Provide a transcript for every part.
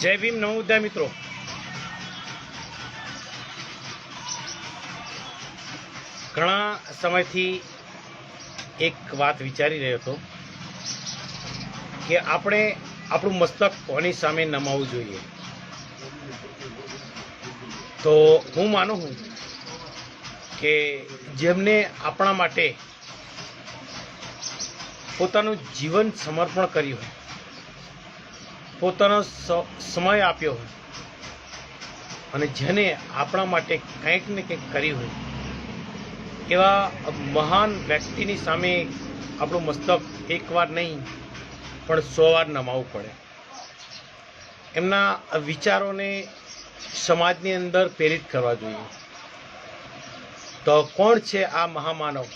જય ભીમ નવોદય મિત્રો. ઘણા સમયથી એક વાત વિચારી રહ્યો હતો કે આપણે આપણું મસ્તક કોની સામે નમાવવું જોઈએ? તો હું માનું છું કે જેમને આપણા માટે પોતાનું જીવન સમર્પણ કર્યું હોય પોતાનો સમય આપ્યો હોય અને જેને આપણા માટે કંઈક ને કંઈક કર્યું હોય, એવા મહાન વ્યક્તિની સામે આપણું મસ્તક એકવાર નહીં, પણ સો વાર નમાવવું પડે. એમના વિચારોને સમાજની અંદર પ્રેરિત કરવા જોઈએ. તો કોણ છે આ મહામાનવ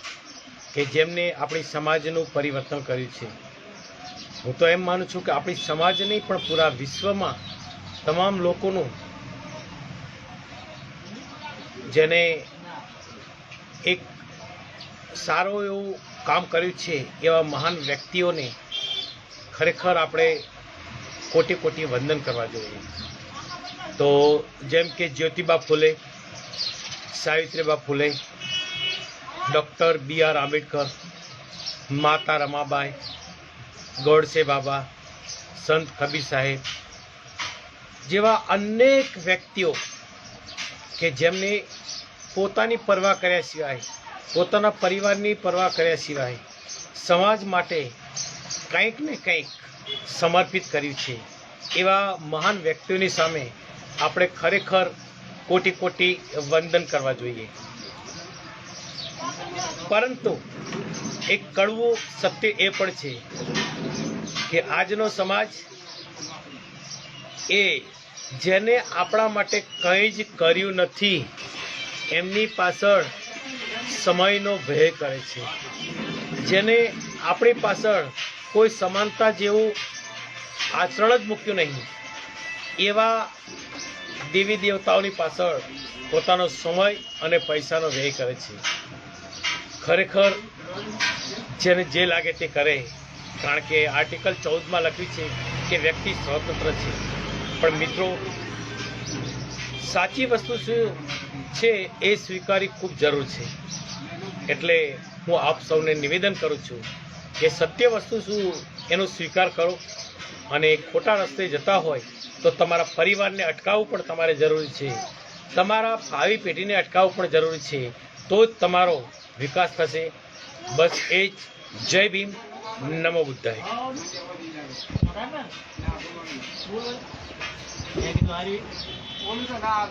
કે જેમને આપણી સમાજનું પરિવર્તન કર્યું છે? હું તો એમ માનું છું કે આપણી સમાજ નહીં પણ પૂરા વિશ્વમાં તમામ લોકોનું જેને એક સારું એવું કામ કર્યું છે એવા મહાન વ્યક્તિઓને ખરેખર આપણે કોટી કોટી વંદન કરવા જોઈએ. તો જેમ કે જ્યોતિબા ફૂલે, સાવિત્રીબા ફૂલે, ડૉક્ટર બી આર આંબેડકર, માતા રમાબાઈ ગોડસે બાબા, સંત કબીર સાહેબ, જેવા અનેક વ્યક્તિઓ કે જેમને પોતાની પરવા કર્યા સિવાય, પોતાના પરિવારની પરવા કર્યા સિવાય સમાજ માટે કંઈક ને કંઈક સમર્પિત કર્યું છે. એવા મહાન વ્યક્તિઓની સામે આપણે ખરેખર કોટી કોટી વંદન કરવા જોઈએ. પરંતુ એક કડવું સત્ય એ પણ છે કે આજનો સમાજ એ જેને આપણા માટે કંઈ જ કર્યું નથી, એમની પાછળ સમયનો વ્યય કરે છે. જેને આપણી પાછળ કોઈ સમાનતા જેવું આચરણ જ મૂક્યું નહીં, એવા દેવી દેવતાઓની પાછળ પોતાનો સમય અને પૈસાનો વ્યય કરે છે. ખરેખર જેને જે લાગે તે કરે કારણ કે આર્ટિકલ ચૌદમાં લખ્યું છે કે વ્યક્તિ સ્વતંત્ર છે. પણ મિત્રો, સાચી વસ્તુ શું છે એ સ્વીકારી ખૂબ જરૂર છે. એટલે હું આપ સૌને નિવેદન કરું છું કે સત્ય વસ્તુ શું એનો સ્વીકાર કરો અને ખોટા રસ્તે જતા હોય તો તમારા પરિવારને અટકાવવું પણ તમારે જરૂરી છે. તમારા ભાવિ પેઢીને અટકાવવું પણ જરૂરી છે. તો જ તમારો વિકાસ થશે. બસ એ જ. જય ભીમ. નમો બુદ્ધાય અરે આ